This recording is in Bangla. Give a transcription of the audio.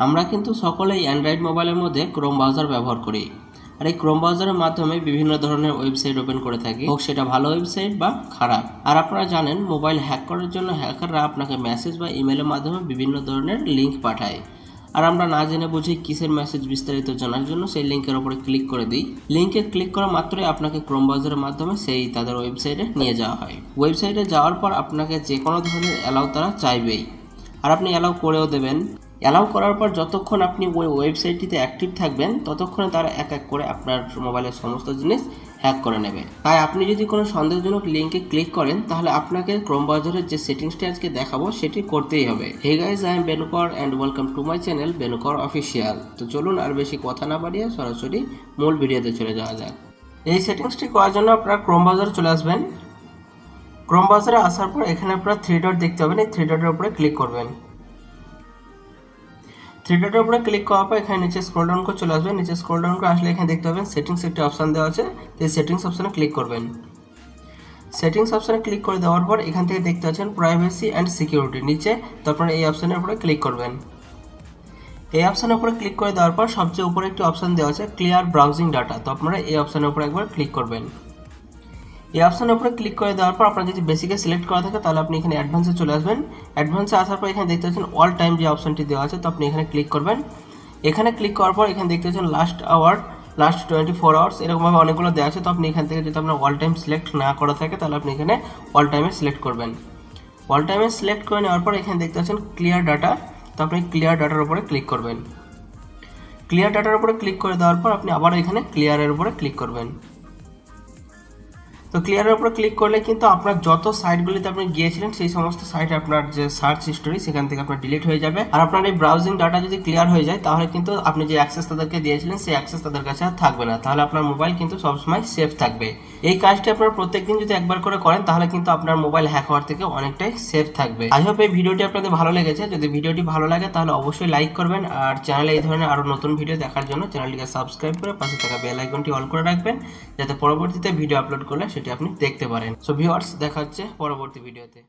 আমরা কিন্তু সকলেই অ্যান্ড্রয়েড মোবাইলের মধ্যে ক্রোম ব্রাউজার ব্যবহার করি। আর এই ক্রোম ব্রাউজারের মাধ্যমে বিভিন্ন ধরনের ওয়েবসাইট ওপেন করে থাকি। হোক সেটা ভালো ওয়েবসাইট বা খারাপ। আর আপনারা জানেন মোবাইল হ্যাক করার জন্য হ্যাকাররা আপনাকে মেসেজ বা ইমেলের মাধ্যমে বিভিন্ন ধরনের লিঙ্ক পাঠায়। আর আমরা না জেনে বুঝি কিসের মেসেজ বিস্তারিত জানার জন্য সেই লিঙ্কের উপরে ক্লিক করে দিই। লিঙ্কে ক্লিক করা মাত্রই আপনাকে ক্রোম ব্রাউজারের মাধ্যমে সেই তাদের ওয়েবসাইটে নিয়ে যাওয়া হয়। ওয়েবসাইটে যাওয়ার পর আপনাকে যে কোনো ধরনের অ্যালাউ তারা চাইবেই। আর আপনি অ্যালাউ করেও দেবেন। অ্যালাউ করার পর যতক্ষণ আপনি ওই ওয়েবসাইটটিতে অ্যাক্টিভ থাকবেন, ততক্ষণে তারা এক এক করে আপনার মোবাইলের সমস্ত জিনিস হ্যাক করে নেবে। তাই আপনি যদি কোনো সন্দেহজনক লিঙ্কে ক্লিক করেন, তাহলে আপনাকে ক্রোম ব্রাউজারের যে সেটিংসটি আজকে দেখাবো, সেটি করতেই হবে। Hey guys I am Benukar and welcome to my channel Benukar official তো চলুন আর বেশি কথা না বাড়িয়ে সরাসরি মূল ভিডিওতে চলে যাওয়া যাক। এই সেটিংসটি করার জন্য আপনারা ক্রোম ব্রাউজারে চলে আসবেন। ক্রোম ব্রাউজারে আসার পর এখানে আপনারা থ্রি ডট দেখতে পাবেন। এই থ্রি ডটের উপরে ক্লিক করবেন। থ্রি ডটের উপরে ক্লিক করার পর এখানে নিচে স্ক্রল ডাউন করে চলে আসবেন। নিচে স্ক্রল ডাউন করে আসলে এখানে দেখতে পাবেন সেটিংস একটি অপশন দেওয়া আছে। এই সেটিংস অপশানে ক্লিক করবেন। সেটিংস অপশানে ক্লিক করে দেওয়ার পর এখান থেকে দেখতে পাচ্ছেন প্রাইভেসি অ্যান্ড সিকিউরিটি নিচে তো আপনারা এই অপশানের উপরে ক্লিক করবেন। এই অপশানের উপরে ক্লিক করে দেওয়ার পর সবচেয়ে উপরে একটি অপশান দেওয়া আছে ক্লিয়ার ব্রাউজিং ডাটা তো আপনারা এই অপশানের উপরে একবার ক্লিক করবেন। এই অপশনের উপরে ক্লিক করে দেওয়ার পর আপনার যদি বেসিকে সিলেক্ট করা থাকে, তাহলে আপনি এখানে অ্যাডভান্সে চলে আসবেন। অ্যাডভান্সে আসার পর এখানে দেখতে পাচ্ছেন অল টাইম যে অপশানটি দেওয়া আছে, তো আপনি এখানে ক্লিক করবেন। এখানে ক্লিক করার পর এখানে দেখতে পাচ্ছেন last hour last twenty four hours এরকমভাবে অনেকগুলো দেওয়া আছে। তো আপনি এখান থেকে যদি আপনার অল টাইম সিলেক্ট না করা থাকে, তাহলে আপনি এখানে অল টাইমে সিলেক্ট করবেন। অল টাইমে সিলেক্ট করে নেওয়ার পর এখানে দেখতে পাচ্ছেন ক্লিয়ার ডাটা তো আপনি ক্লিয়ার ডাটার উপরে ক্লিক করবেন। ক্লিয়ার ডাটার উপরে ক্লিক করে দেওয়ার পর আপনি আবার এখানে ক্লিয়ারের উপরে ক্লিক করবেন। তো ক্লিয়ারের উপরে ক্লিক করলে কিন্তু আপনার যত সাইটগুলিতে আপনি গিয়েছিলেন, সেই সমস্ত সাইট আপনার যে সার্চ হিস্টোরি সেখান থেকে আপনার ডিলিট হয়ে যাবে। আর আপনার এই ব্রাউজিং ডাটা যদি ক্লিয়ার হয়ে যায়, তাহলে কিন্তু আপনি যে অ্যাক্সেস তাদেরকে দিয়েছিলেন, সেই অ্যাক্সেস তাদের কাছে আর থাকবে না। তাহলে আপনার মোবাইল কিন্তু সবসময় সেফ থাকবে। এই কাজটি আপনার প্রত্যেকদিন যদি একবার করে করেন, তাহলে কিন্তু আপনার মোবাইল হ্যাক হওয়ার থেকে অনেকটাই সেফ থাকবে। আই হোপ এই ভিডিওটি আপনাদের ভালো লেগেছে। যদি ভিডিওটি ভালো লাগে, তাহলে অবশ্যই লাইক করবেন। আর চ্যানেলে এই ধরনের আরও নতুন ভিডিও দেখার জন্য চ্যানেলটিকে সাবস্ক্রাইব করে পাশে থাকা বেল আইকনটি অল করে রাখবেন, যাতে পরবর্তীতে ভিডিও আপলোড করলে সেটি আপনি দেখতে পারেন। সো ভিউয়ার্স দেখা হচ্ছে পরবর্তী ভিডিওতে